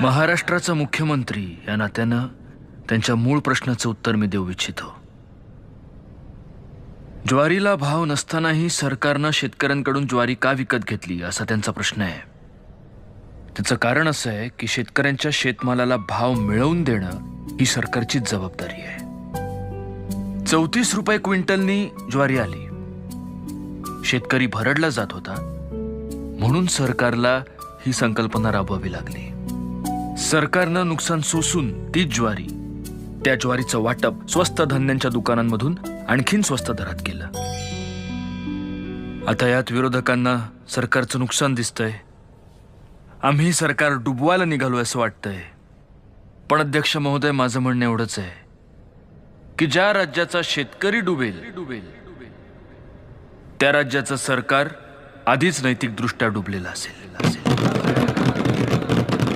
महाराष्ट्राचा मुख्यमंत्री या नात्यानं त्यांच्या मूळ प्रश्नाचं उत्तर मी देऊ इच्छितो. ज्वारीला भाव नसतानाही सरकारनं शेतकऱ्यांकडून ज्वारी का विकत घेतली असा त्यांचा प्रश्न आहे. त्याचं कारण असं आहे की शेतकऱ्यांच्या शेतमालाला भाव मिळवून देणं ही सरकारचीच जबाबदारी आहे. चौतीस रुपये क्विंटलनी ज्वारी आली. शेतकरी भरडला जात होता. म्हणून सरकारला ही संकल्पना राबवावी लागली. सरकारनं नुकसान सोसून तीच ज्वारी त्या ज्वारीचं वाटप स्वस्त धान्यांच्या दुकानांमधून आणखीन स्वस्त दरात केलं. आता यात विरोधकांना सरकारचं नुकसान दिसतंय. आम्ही सरकार डुबवायला निघालो असं वाटतंय. पण अध्यक्ष महोदय माझं म्हणणं एवढंच आहे की ज्या राज्याचा शेतकरी डुबेल डुबेल त्या राज्याचं सरकार आधीच नैतिकदृष्ट्या डुबलेलं असेल असेल.